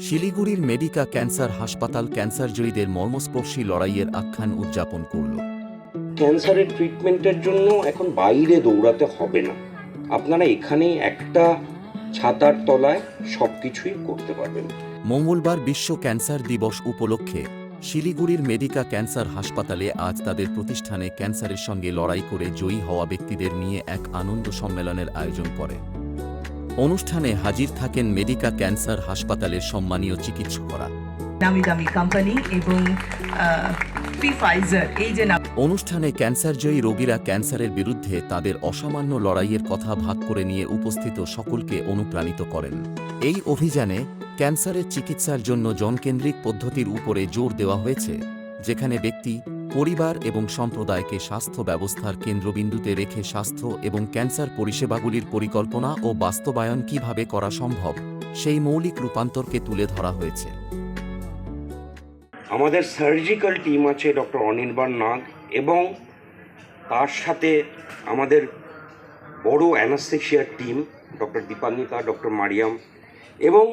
শিলিগুড়ির Medica cancer হাসপাতাল ক্যান্সারজয়ীদের মর্মস্পর্শী লড়াইয়ের আখ্যান উদযাপন করল। ক্যান্সারের ট্রিটমেন্টের জন্য এখন বাইরে দৌড়াতে হবে না। আপনারা এখানেই একটা ছাতার তলায় সব কিছুই করতে পারবেন। মঙ্গলবার বিশ্ব ক্যান্সার দিবস উপলক্ষে শিলিগুড়ির মেডিকা ক্যান্সার হাসপাতালে আজ তাদের প্রতিষ্ঠানে ক্যান্সারের সঙ্গে লড়াই করে জয়ী হওয়া ব্যক্তিদের নিয়ে এক আনন্দ সম্মেলনের আয়োজন করে। অনুষ্ঠানে হাজির থাকেন মেডিকা ক্যান্সার হাসপাতালের সম্মানীয় চিকিৎসকরা। নামি দামি কোম্পানি এবং এই যে অনুষ্ঠানে ক্যান্সারজয়ী রোগীরা ক্যান্সারের বিরুদ্ধে তাদের অসামান্য লড়াইয়ের কথা ভাগ করে নিয়ে উপস্থিত সকলকে অনুপ্রাণিত করেন। এই অভিযানে ক্যান্সারের চিকিৎসার জন্য জনকেন্দ্রিক পদ্ধতির উপরে জোর দেওয়া হয়েছে যেখানে ব্যক্তি পরিবার এবং সম্প্রদায়কে স্বাস্থ্য ব্যবস্থার কেন্দ্রবিন্দুতে রেখে স্বাস্থ্য এবং ক্যান্সার পরিষেবাগুলির পরিকল্পনা ও বাস্তবায়ন কীভাবে করা সম্ভব, সেই মৌলিক রূপান্তরকে তুলে ধরা হয়েছে। আমাদের সার্জিক্যাল টিম আছে ডক্টর অনির্বাণ নাগ এবং তার সাথে আমাদের বড় অ্যানাস্থেশিয়ার team doctor Dipanwita doctor Mariam এবং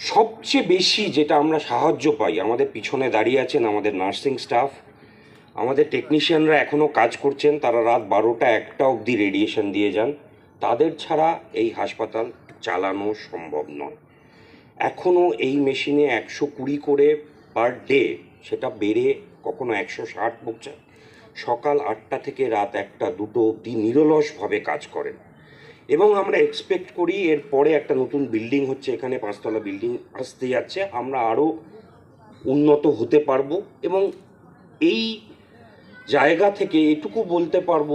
সবচেয়ে বেশি যেটা আমরা সাহায্য পাই, আমাদের পিছনে দাঁড়িয়ে আছেন আমাদের নার্সিং স্টাফ আমাদের টেকনিশিয়ানরা এখনও কাজ করছেন, তারা রাত বারোটা একটা অবধি রেডিয়েশন দিয়ে যান। তাদের ছাড়া এই হাসপাতাল চালানো সম্ভব নয়। এখনও এই মেশিনে একশো কুড়ি করে পার ডে সেটা বেড়ে কখনো একশো ষাট পৌঁছায়। সকাল আটটা থেকে রাত একটা দুটো অবধি নিরলসভাবে কাজ করেন। এবং আমরা এক্সপেক্ট করি এর পরে একটা নতুন বিল্ডিং হচ্ছে, এখানে পাঁচতলা বিল্ডিং আসতে যাচ্ছে। আমরা আরও উন্নত হতে পারব এবং এই জায়গা থেকে এটুকু বলতে পারব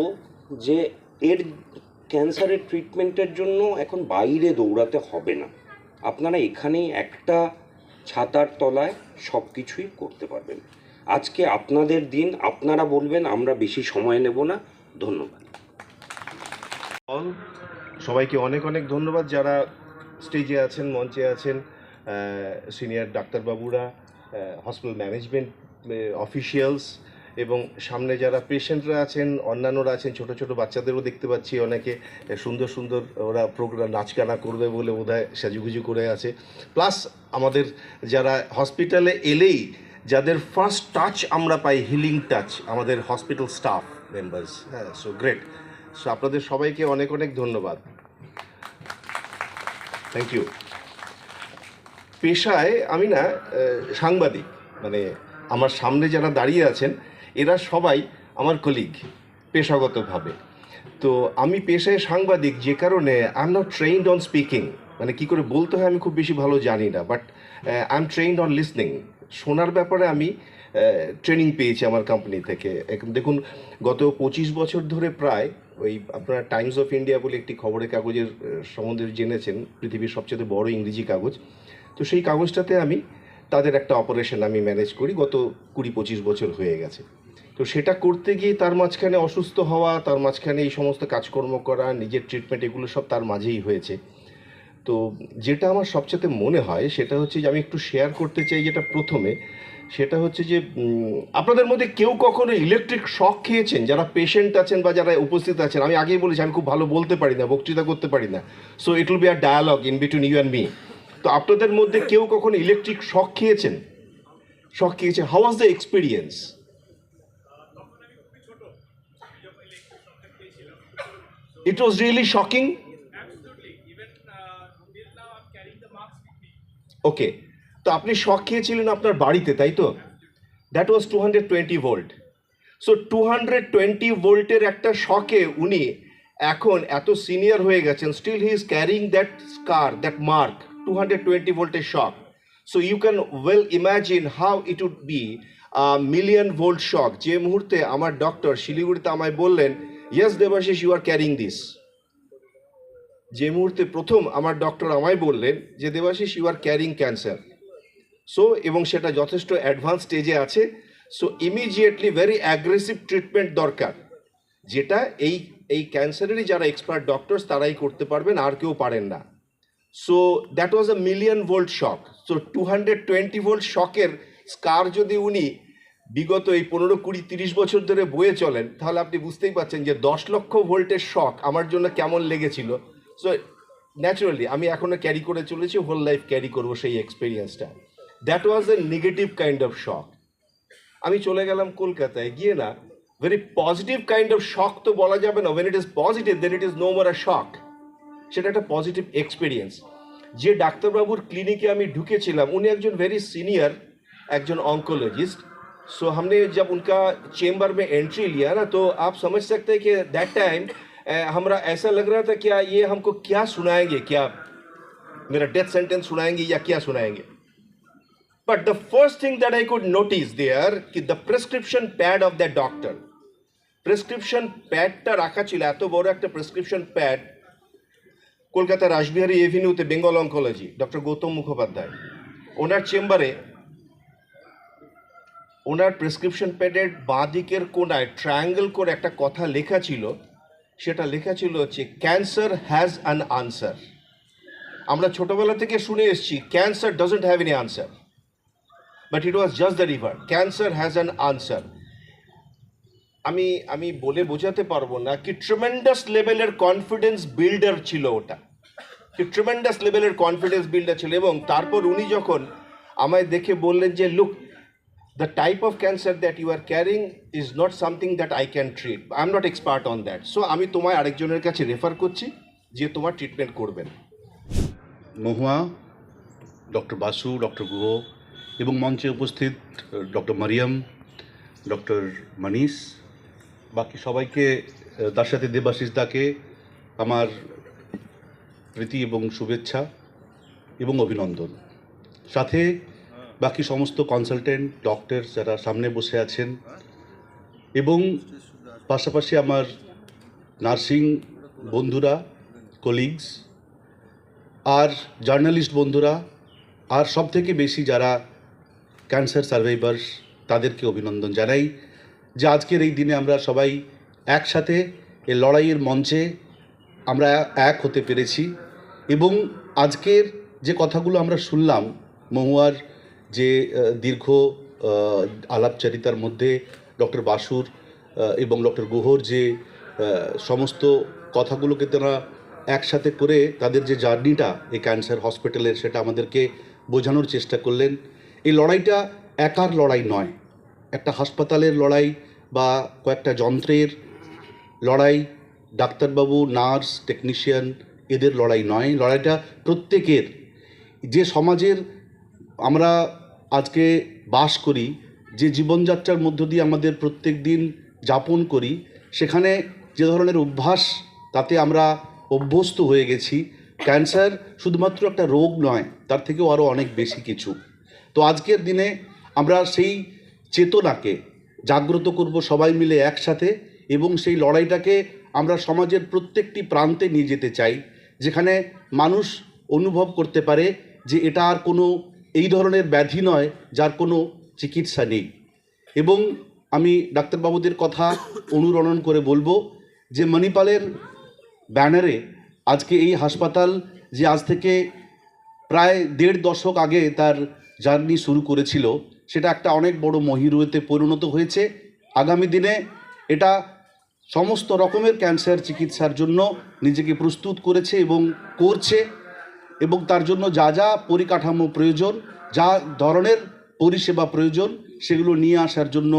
যে এর ক্যান্সারের ট্রিটমেন্টের জন্য এখন বাইরে দৌড়াতে হবে না। আপনারা এখানেই একটা ছাতার তলায় সব কিছুই করতে পারবেন। আজকে আপনাদের দিন, আপনারা বলবেন, আমরা বেশি সময় নেব না। ধন্যবাদ। সবাইকে অনেক অনেক ধন্যবাদ যারা স্টেজে আছেন, মঞ্চে আছেন সিনিয়র ডাক্তারবাবুরা হসপিটাল ম্যানেজমেন্ট অফিসিয়ালস এবং সামনে যারা পেশেন্টরা আছেন, অন্যান্যরা আছেন, ছোট ছোট বাচ্চাদেরও দেখতে পাচ্ছি অনেকে, সুন্দর সুন্দর ওরা প্রোগ্রাম, নাচ গানা করবে বলে বোধহয় সাজুগুজু করে আছে। প্লাস আমাদের যারা হসপিটালে এলেই, যাদের ফার্স্ট টাচ আমরা পাই হিলিং টাচ আমাদের হসপিটাল স্টাফ মেম্বার্স হ্যাঁ সো গ্রেট সো আপনাদের সবাইকে অনেক অনেক ধন্যবাদ। থ্যাংক ইউ পেশায় আমি না সাংবাদিক মানে আমার সামনে যারা দাঁড়িয়ে আছেন এরা সবাই আমার কলিগ পেশাগতভাবে। তো আমি পেশায় সাংবাদিক, যে কারণে I am not trained on speaking মানে কি করে বলতে হয় আমি খুব বেশি ভালো জানি না but I am trained on listening শোনার ব্যাপারে আমি ট্রেনিং পেয়েছি আমার কোম্পানি থেকে। দেখুন, গত পঁচিশ বছর ধরে প্রায় ওই আপনারা টাইমস অফ ইন্ডিয়া বলে একটি খবরের কাগজের সম্বন্ধে জেনেছেন, পৃথিবীর সবচেয়ে বড় ইংরেজি কাগজ। তো সেই কাগজটাতে আমি তাদের একটা অপারেশন আমি ম্যানেজ করি। গত কুড়ি পঁচিশ বছর হয়ে গেছে। তো সেটা করতে গিয়ে তার মাঝখানে অসুস্থ হওয়া, তার মাঝখানে এই সমস্ত কাজকর্ম করা, নিজের ট্রিটমেন্ট এগুলো সব তার মাঝেই হয়েছে। তো যেটা আমার সবচেয়ে মনে হয় সেটা হচ্ছে যে আমি একটু শেয়ার করতে চাই যেটা প্রথমে, সেটা হচ্ছে যে আপনাদের মধ্যে কেউ কখনো ইলেকট্রিক শক খেয়েছেন? যারা পেশেন্ট আছেন বা যারা উপস্থিত আছেন, আমি আগেই বলেছি, আমি খুব ভালো বলতে পারি না, বক্তৃতা করতে পারি না। So it will be a dialogue in between you and me তো আপনাদের মধ্যে কেউ কখনো ইলেকট্রিক শক খেয়েছেন? শক খেয়েছেন how was the experience it was really shocking okay তো আপনি শক খেয়েছিলেন আপনার বাড়িতে তাই তো? That was two hundred twenty volt so two hundred twenty ভোল্টের একটা শকে উনি এখন এত সিনিয়র হয়ে গেছেন still he is carrying that scar that mark two hundred twenty ভোল্টের shock so you can well imagine how it would be million volt shock যে মুহূর্তে আমার ডক্টর শিলিগুড়িতে আমায় বললেন yes Debashis you are carrying this যে মুহূর্তে প্রথম আমার ডক্টর আমায় বললেন যে Debashis you are carrying cancer so এবং সেটা যথেষ্ট অ্যাডভান্স স্টেজে আছে। So immediately very aggressive treatment দরকার। যেটা এই এই ক্যান্সারেরই যারা এক্সপার্ট ডক্টরস তারাই করতে পারবেন, আর কেউ পারেন না। So that was a million volt shock so two hundred twenty volt শকের scar যদি উনি বিগত এই পনেরো, কুড়ি, তিরিশ বছর ধরে বয়ে চলেন, তাহলে আপনি বুঝতেই পাচ্ছেন যে দশ লক্ষ ভোল্টের শখ আমার জন্য কেমন লেগেছিল। সো ন্যাচুরালি আমি এখনও ক্যারি করে চলেছি হোল লাইফ ক্যারি করব সেই এক্সপিরিয়েন্সটা that was a negative kind of shock আমি চলে গেলাম কলকাতায়, গিয়ে না ভেরি পজিটিভ কাইন্ড অফ শখ তো বলা যাবে না when it is positive then it is no more a shock সেটা একটা পজিটিভ এক্সপিরিয়েন্স যে ডাক্তারবাবুর ক্লিনিকে আমি ঢুকেছিলাম, উনি একজন ভেরি সিনিয়র একজন অঙ্কোলজিস্ট सो हमने जब उनका चेम्बर में एंट्री लिया ना तो आप समझ सकते हैं कि दैट टाइम हमारा ऐसा लग रहा था क्या ये हमको क्या सुनाएंगे क्या मेरा डेथ सेंटेंस सुनाएंगे या क्या सुनाएंगे But the first thing that I could notice there कि the prescription pad of that doctor prescription প্যাডটা রাখা ছিল এত বড় একটা prescription pad Kolkata Rashbehari এভিনিউতে Bengal oncology doctor Gautam Mukhopadhyay ওনার চেম্বারে ওনার প্রেসক্রিপশন প্যাডের বাঁ দিকের কোনায় ট্রায়াঙ্গেল করে একটা কথা লেখা ছিল। সেটা লেখা ছিল হচ্ছে ক্যান্সার হ্যাজ অ্যান আনসার আমরা ছোটোবেলা থেকে শুনে এসেছি cancer doesn't have any answer but it was just the reverse cancer has an answer আমি আমি বলে বোঝাতে পারব না কি ট্রিমেন্ডাস লেভেলের কনফিডেন্স বিল্ডার ছিল ওটা। কি ট্রিমেন্ডাস লেভেলের কনফিডেন্স বিল্ডার ছিল এবং তারপর উনি যখন আমায় দেখে বললেন যে look type of cancer that you are carrying is not something that I can treat I am not expert on that so আমি তোমায় আরেকজনের কাছে রেফার করছি, যে তোমার ট্রিটমেন্ট করবেন। মহুয়া ডক্টর বাসু ডক্টর গুহ, এবং মঞ্চে উপস্থিত ডক্টর মারিয়াম ডক্টর মানিস, বাকি সবাইকে তার সাথে দেবাশিস দাকে আমার প্রীতি এবং শুভেচ্ছা এবং অভিনন্দন। সাথে বাকি সমস্ত কনসালটেন্ট ডক্টর যারা সামনে বসে আছেন এবং পাশাপাশি আমার নার্সিং বন্ধুরা কলিগস আর জার্নালিস্ট বন্ধুরা আর সব থেকে বেশি যারা ক্যান্সার সার্ভাইভার্স তাদেরকে অভিনন্দন জানাই যে আজকের এই দিনে আমরা সবাই একসাথে এই লড়াইয়ের মঞ্চে আমরা এক হতে পেরেছি এবং আজকের যে কথাগুলো আমরা শুনলাম, মহুয়ার যে দীর্ঘ আলাপচারিতার মধ্যে ডক্টর বাসুর এবং ডক্টর গুহর যে সমস্ত কথাগুলোকে তারা একসাথে করে তাদের যে জার্নিটা এই ক্যান্সার হসপিটালের সেটা আমাদেরকে বোঝানোর চেষ্টা করলেন। এই লড়াইটা একার লড়াই নয়। একটা হাসপাতালের লড়াই বা কয়েকটা যন্ত্রের লড়াই, ডাক্তারবাবু, নার্স, টেকনিশিয়ান, এদের লড়াই নয়। লড়াইটা প্রত্যেকের। যে সমাজের আমরা আজকে বাস করি, যে জীবনযাত্রার মধ্য দিয়ে আমাদের প্রত্যেক দিন যাপন করি, সেখানে যে ধরনের অভ্যাস তাতে আমরা অভ্যস্ত হয়ে গেছি, ক্যান্সার শুধুমাত্র একটা রোগ নয়, তার থেকেও আরও অনেক বেশি কিছু। তো আজকের দিনে আমরা সেই চেতনাকে জাগ্রত করব সবাই মিলে একসাথে এবং সেই লড়াইটাকে আমরা সমাজের প্রত্যেকটি প্রান্তে নিয়ে যেতে চাই, যেখানে মানুষ অনুভব করতে পারে যে এটা আর কোনো এই ধরনের ব্যাধি নয়, যার কোনো চিকিৎসা নেই। এবং আমি ডাক্তারবাবুদের কথা অনুরণন করে বলব যে মণিপালের ব্যানারে আজকে এই হাসপাতাল যে আজ থেকে প্রায় দেড় দশক আগে তার জার্নি শুরু করেছিল, সেটা একটা অনেক বড় মহিরুয়েতে পরিণত হয়েছে। আগামী দিনে এটা সমস্ত রকমের ক্যান্সার চিকিৎসার জন্য নিজেকে প্রস্তুত করেছে এবং করছে। এবং তার জন্য যা যা পরিকাঠামো প্রয়োজন, যা ধরনের পরিষেবা প্রয়োজন, সেগুলো নিয়ে আসার জন্য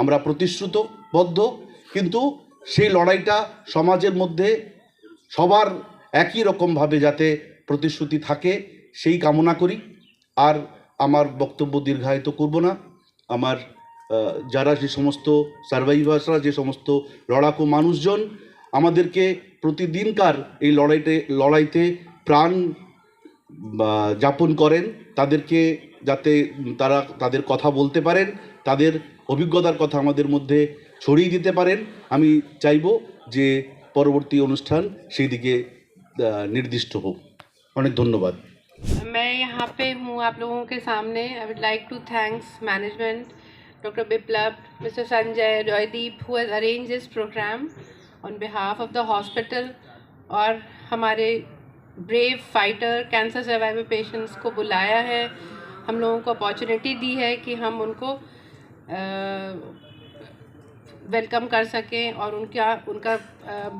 আমরা প্রতিশ্রুতবদ্ধ। কিন্তু সেই লড়াইটা সমাজের মধ্যে সবার একই রকমভাবে যাতে প্রতিশ্রুতি থাকে, সেই কামনা করি। আর আমার বক্তব্য দীর্ঘায়িত করব না। আমার যারা যে সমস্ত সার্ভাইভার্সরা, যে সমস্ত লড়াকু মানুষজন, আমাদেরকে প্রতিদিনকার এই লড়াইতে লড়াইতে প্রাণ যাপন করেন তাদেরকে যাতে তারা তাদের কথা বলতে পারেন তাদের অভিজ্ঞতার কথা আমাদের মধ্যে ছড়িয়ে দিতে পারেন আমি চাইব যে পরবর্তী অনুষ্ঠান সেই দিকে আহ, নির্দিষ্ট হোক অনেক ধন্যবাদ मैं यहाँ पे हूँ आप लोगों के सामने I would like to thanks management doctor Biplab mister Sanjay Joydeep who has arrange this programme on behalf of the hospital और हमारे brave fighter cancer survivor patients को बुलाया है। हम लोगों को अपॉर्चुनिटी दी है कि हम उनको वेलकम कर सकें और उनका उनका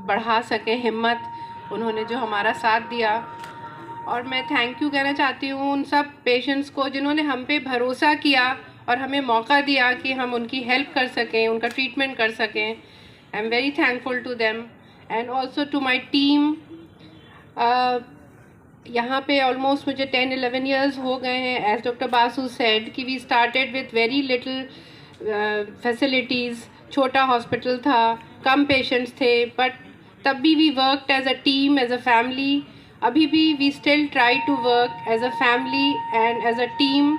बढ़ा सकें हिम्मत उन्होंने जो हमारा साथ दिया। और मैं थैंक यू कहना चाहती हूँ उन सब पेशेंट्स को जिन्होंने हम पे भरोसा किया और हमें मौका दिया कि हम उनकी हेल्प कर सकें, उनका ट्रीटमेंट कर सकें। I am very thankful to them and also to my team यहाँ पे ऑलमोस्ट मुझे टेन एलेवन ईयर्स हो गए हैं एज डॉक्टर बासु सेड कि we started with very little facilities छोटा हॉस्पिटल था, कम पेशेंट्स थे बट तब भी we worked as a team as a family अभी भी we still try to work as a family and as a team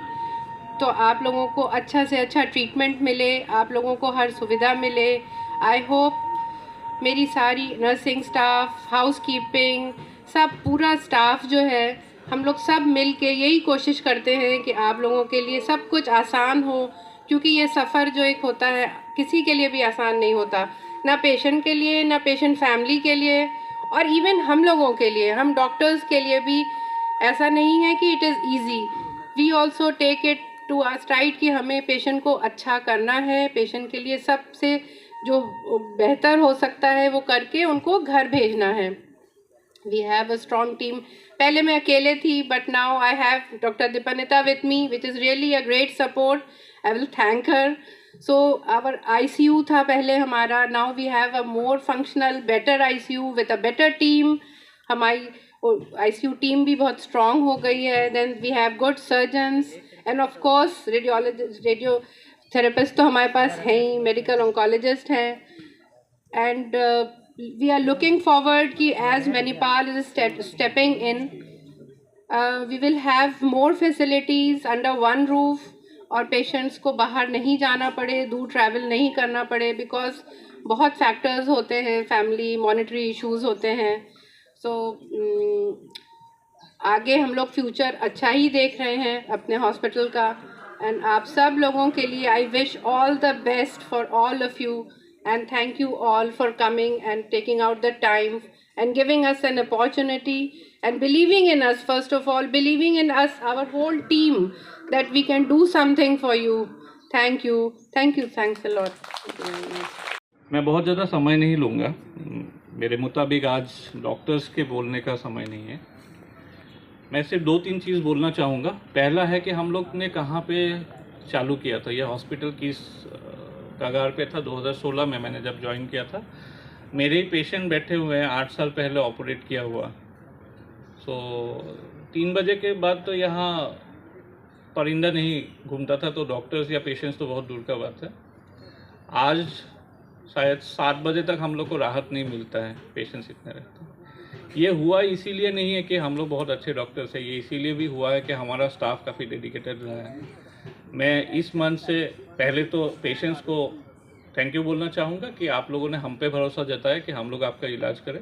तो आप लोगों को अच्छा से अच्छा ट्रीटमेंट मिले, आप लोगों को हर सुविधा मिले. आई होप मेरी सारी नर्सिंग स्टाफ हाउस कीपिंग सब पूरा स्टाफ जो है, हम लोग सब मिल के यही कोशिश करते हैं कि आप लोगों के लिए सब कुछ आसान हो, क्योंकि ये सफ़र जो एक होता है, किसी के लिए भी आसान नहीं होता। ना पेशेंट के लिए, ना पेशेंट फैमिली के लिए, और इवन हम लोगों के लिए, हम डॉक्टर्स के लिए भी ऐसा नहीं है कि it is easy we also take it to our straight कि हमें पेशेंट को अच्छा करना है पेशेंट के लिए सबसे जो बेहतर हो सकता है वो करके उनको घर भेजना है। We have a strong team पहले मैं अकेले थी but now I have doctor Dipanita with me which is really a great support I will thank her so our I C U था पहले हमारा. Now we have a more functional better I C U with a better team हमारी I C you team भी बहुत strong हो गई है. Then we have good surgeons and of course radiologist radio therapist तो हमारे पास हैं ही मेडिकल ऑन्कोलॉजिस्ट हैं. And uh, are looking looking कि as as is stepping in we will have more will under one roof और patients को बाहर नहीं जाना पड़े दूर ट्रैवल नहीं करना पड़े बिकॉज़ बहुत फैक्टर्स होते हैं फैमिली मॉनिटरी इश्यूज़ होते हैं। सो so, आगे हम लोग फ्यूचर अच्छा ही देख रहे हैं अपने हॉस्पिटल का। एंड आप सब लोगों के लिए I wish all the best for all of you and thank you all for coming and taking out the time and giving us an opportunity and believing in us first of all believing in us our whole team that we can do something for you thank you thank you thanks a lot मैं बहुत ज़्यादा समय नहीं लूँगा मेरे मुताबिक आज doctors के बोलने का समय नहीं है मैं सिर्फ दो तीन चीज़ बोलना चाहूँगा पहला है कि हम लोग ने कहाँ पे चालू किया था यह हॉस्पिटल किस कगार पे था 2016 में मैंने जब ज्वाइन किया था। मेरे ही पेशेंट बैठे हुए हैं, आठ साल पहले ऑपरेट किया हुआ। सो तीन बजे के बाद तो यहाँ परिंदा नहीं घूमता था तो डॉक्टर्स या पेशेंट्स तो बहुत दूर का बात है। आज शायद सात बजे तक हम लोग को राहत नहीं मिलता है पेशेंट्स इतने रहते हैं। ये हुआ इसीलिए नहीं है कि हम लोग बहुत अच्छे डॉक्टर्स हैं, ये इसीलिए भी हुआ है कि हमारा स्टाफ काफ़ी डेडिकेटेड रहा है। मैं इस मंथ से पहले तो पेशेंट्स को थैंक यू बोलना चाहूँगा कि आप लोगों ने हम पे भरोसा जताया कि हम लोग आपका इलाज करें।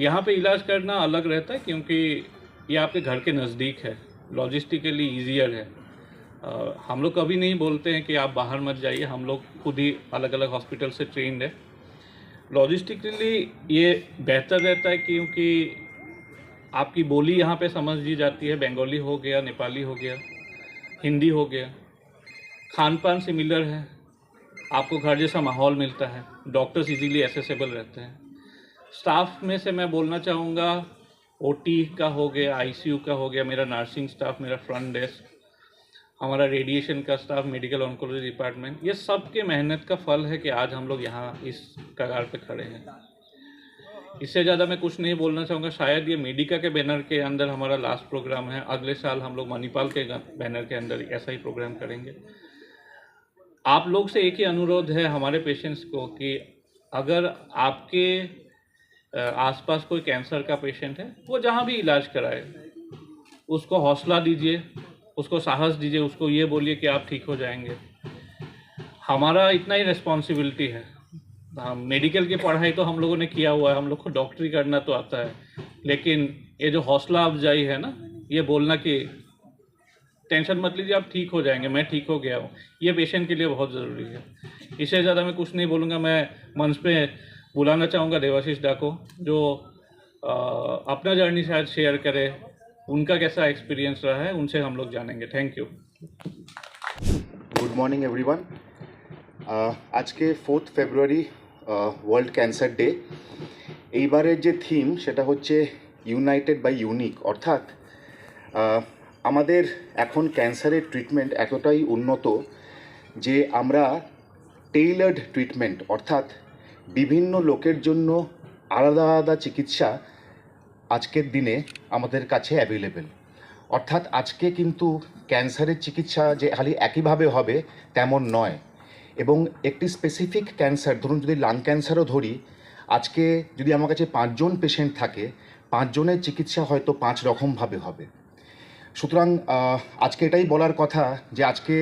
यहाँ पे इलाज करना अलग रहता है क्योंकि ये आपके घर के नज़दीक है लॉजिस्टिकली ईजियर है। अ, हम लोग कभी नहीं बोलते हैं कि आप बाहर मत जाइए हम लोग खुद ही अलग अलग हॉस्पिटल से ट्रेंड है। लॉजिस्टिकली ये बेहतर रहता है क्योंकि आपकी बोली यहाँ पे समझ दी जाती है बंगाली हो गया नेपाली हो गया हिंदी हो गया। खान पान सिमिलर है। आपको घर जैसा माहौल मिलता है। डॉक्टर्स इजीली एसेसेबल रहते हैं। स्टाफ में से मैं बोलना चाहूँगा ओटी का हो गया आईसीयू का हो गया, मेरा नर्सिंग स्टाफ मेरा फ्रंट डेस्क हमारा रेडिएशन का स्टाफ मेडिकल ऑन्कोलॉजी डिपार्टमेंट ये सब के मेहनत का फल है कि आज हम लोग यहाँ इस कगार पे खड़े हैं। इससे ज़्यादा मैं कुछ नहीं बोलना चाहूँगा। शायद ये मेडिका के बैनर के अंदर हमारा लास्ट प्रोग्राम है। अगले साल हम लोग मणिपाल के बैनर के अंदर ऐसा ही प्रोग्राम करेंगे। आप लोग से एक ही अनुरोध है हमारे पेशेंट्स को कि अगर आपके आसपास कोई कैंसर का पेशेंट है, वो जहाँ भी इलाज कराए, उसको हौसला दीजिए, उसको साहस दीजिए, उसको ये बोलिए कि आप ठीक हो जाएँगे। हमारा इतना ही रिस्पॉन्सिबिलिटी है। हाँ मेडिकल की पढ़ाई तो हम लोगों ने किया हुआ है, हम लोग को डॉक्टरी करना तो आता है। लेकिन ये जो हौसला अफजाई है ना, ये बोलना कि टेंशन मत लीजिए आप ठीक हो जाएंगे मैं ठीक हो गया हूँ ये पेशेंट के लिए बहुत ज़रूरी है इससे ज़्यादा मैं कुछ नहीं बोलूँगा मैं मंच पे बुलाना चाहूँगा देवाशीष डा को जो अ, अपना जर्नी शायद शेयर करे उनका कैसा एक्सपीरियंस रहा है उनसे हम लोग जानेंगे thank you good morning everyone আজকে fourth February World Cancer Day এইবারের যে থিম সেটা হচ্ছে ইউনাইটেড বাই ইউনিক অর্থাৎ আহ, আমাদের এখন ক্যান্সারের ট্রিটমেন্ট এতটাই উন্নত যে আমরা টেইলার্ড ট্রিটমেন্ট অর্থাৎ বিভিন্ন লোকের জন্য আলাদা আলাদা চিকিৎসা আজকের দিনে আমাদের কাছে অ্যাভেলেবেল অর্থাৎ আজকে কিন্তু ক্যান্সারের চিকিৎসা যে খালি একইভাবে হবে তেমন নয়। এবং একটি স্পেসিফিক ক্যান্সার ধরুন যদি লাং ক্যান্সারও ধরি, আজকে যদি আমার কাছে পাঁচজন পেশেন্ট থাকে, পাঁচজনের চিকিৎসা হয়তো পাঁচ রকমভাবে হবে। সুতরাং আজকে এটাই বলার কথা যে আজকে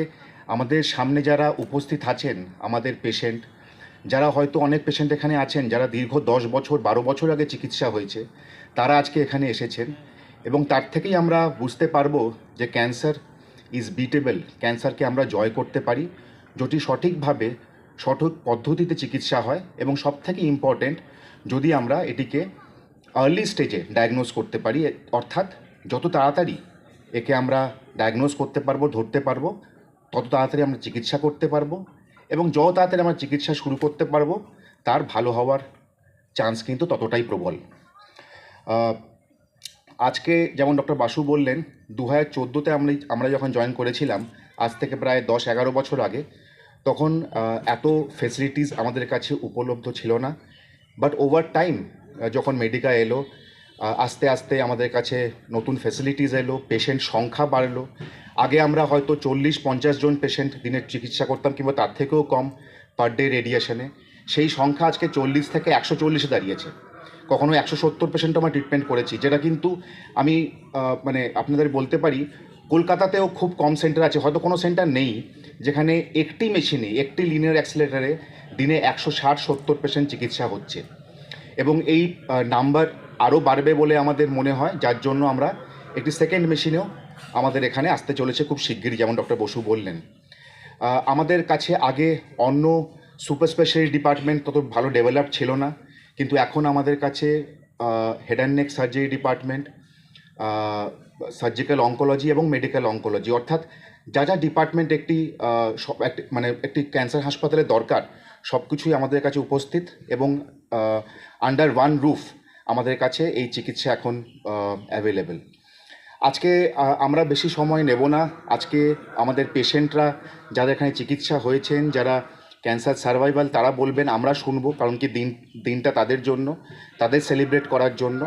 আমাদের সামনে যারা উপস্থিত আছেন, আমাদের পেশেন্ট যারা হয়তো অনেক পেশেন্ট এখানে আছেন, যারা দীর্ঘ দশ বছর, বারো বছর আগে চিকিৎসা হয়েছে, তারা আজকে এখানে এসেছেন এবং তার থেকেই আমরা বুঝতে পারব যে ক্যান্সার ইজ বিটেবল ক্যান্সারকে আমরা জয় করতে পারি, যদি সঠিকভাবে, সঠিক পদ্ধতিতে চিকিৎসা হয় এবং সব থেকে ইম্পর্ট্যান্ট যদি আমরা এটিকে আর্লি স্টেজে ডায়াগনোজ করতে পারি, অর্থাৎ যত তাড়াতাড়ি একে আমরা ডায়াগনোজ করতে পারব, ধরতে পারব, তত তাড়াতাড়ি আমরা চিকিৎসা করতে পারব এবং যত তাড়াতাড়ি আমরা চিকিৎসা শুরু করতে পারব, তার ভালো হওয়ার চান্স কিন্তু ততটাই প্রবল। আজকে যেমন ডক্টর বাসু বললেন দু হাজার চোদ্দোতে আমরা আমরা যখন জয়েন করেছিলাম, আজ থেকে প্রায় দশ এগারো বছর আগে, তখন এত ফেসিলিটিস আমাদের কাছে উপলব্ধ ছিল না। বাট ওভার টাইম যখন মেডিকা এলো আস্তে আস্তে আমাদের কাছে নতুন ফেসিলিটিস এলো পেশেন্ট সংখ্যা বাড়লো। আগে আমরা হয়তো চল্লিশ, পঞ্চাশ জন পেশেন্ট দিনের চিকিৎসা করতাম কিংবা তার থেকেও কম পার ডে রেডিয়েশনে সেই সংখ্যা আজকে চল্লিশ থেকে একশো চল্লিশে দাঁড়িয়েছে। কখনো একশো সত্তর পেশেন্ট আমরা ট্রিটমেন্ট করেছি, যেটা কিন্তু আমি মানে আপনাদের বলতে পারি, কলকাতাতেও খুব কম সেন্টার আছে, হয়তো কোনো সেন্টার নেই, যেখানে একটি মেশিনে একটি লিনিয়ার অ্যাক্সিলেটারে দিনে একশো ষাট, সত্তর পেশেন্ট চিকিৎসা হচ্ছে। এবং এই নাম্বার আরও বাড়বে বলে আমাদের মনে হয়, যার জন্য আমরা একটি সেকেন্ড মেশিনেও আমাদের এখানে আসতে চলেছে খুব শিগগিরই, যেমন ডক্টর বসু বললেন। আমাদের কাছে আগে অন্য সুপার স্পেশালিটি ডিপার্টমেন্ট তত ভালো ডেভেলপ ছিল না, কিন্তু এখন আমাদের কাছে head and neck surgery department surgical oncology এবং মেডিকেল অঙ্কোলজি অর্থাৎ যা যা ডিপার্টমেন্ট একটি একটি মানে একটি ক্যান্সার হাসপাতালে দরকার সব কিছুই আমাদের কাছে উপস্থিত এবং আন্ডার ওয়ান রুফ আমাদের কাছে এই চিকিৎসা এখন অ্যাভেলেবেল আজকে আমরা বেশি সময় নেব না। আজকে আমাদের পেশেন্টরা যাদের এখানে চিকিৎসা হয়েছেন, যারা ক্যান্সার সার্ভাইভাল, তারা বলবেন, আমরা শুনব, কারণ কি দিন, দিনটা তাদের জন্য, তাদের সেলিব্রেট করার জন্য।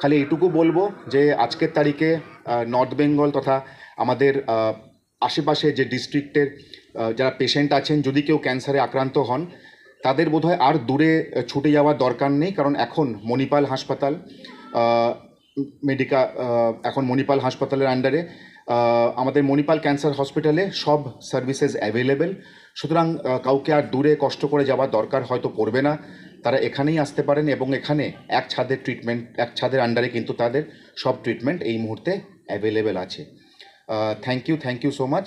খালি এইটুকু বলব যে, আজকের তারিখে নর্থ বেঙ্গল তথা আমাদের আশেপাশে যে ডিস্ট্রিক্টের যারা পেশেন্ট আছেন, যদি কেউ ক্যান্সারে আক্রান্ত হন তাদের বোধহয় আর দূরে ছুটে যাওয়ার দরকার নেই, কারণ এখন মণিপাল হাসপাতাল মেডিকা এখন মণিপাল হাসপাতালের আন্ডারে আমাদের মণিপাল ক্যান্সার হসপিটালে সব সার্ভিসেস অ্যাভেলেবেল সুতরাং কাউকে আর দূরে কষ্ট করে যাওয়ার দরকার হয়তো পড়বে না। তারা এখানেই আসতে পারেন এবং এখানে এক ছাদের ট্রিটমেন্ট এক ছাদের আন্ডারে কিন্তু তাদের সব ট্রিটমেন্ট এই মুহূর্তে অ্যাভেলেবেল আছে। Thank you thank you so much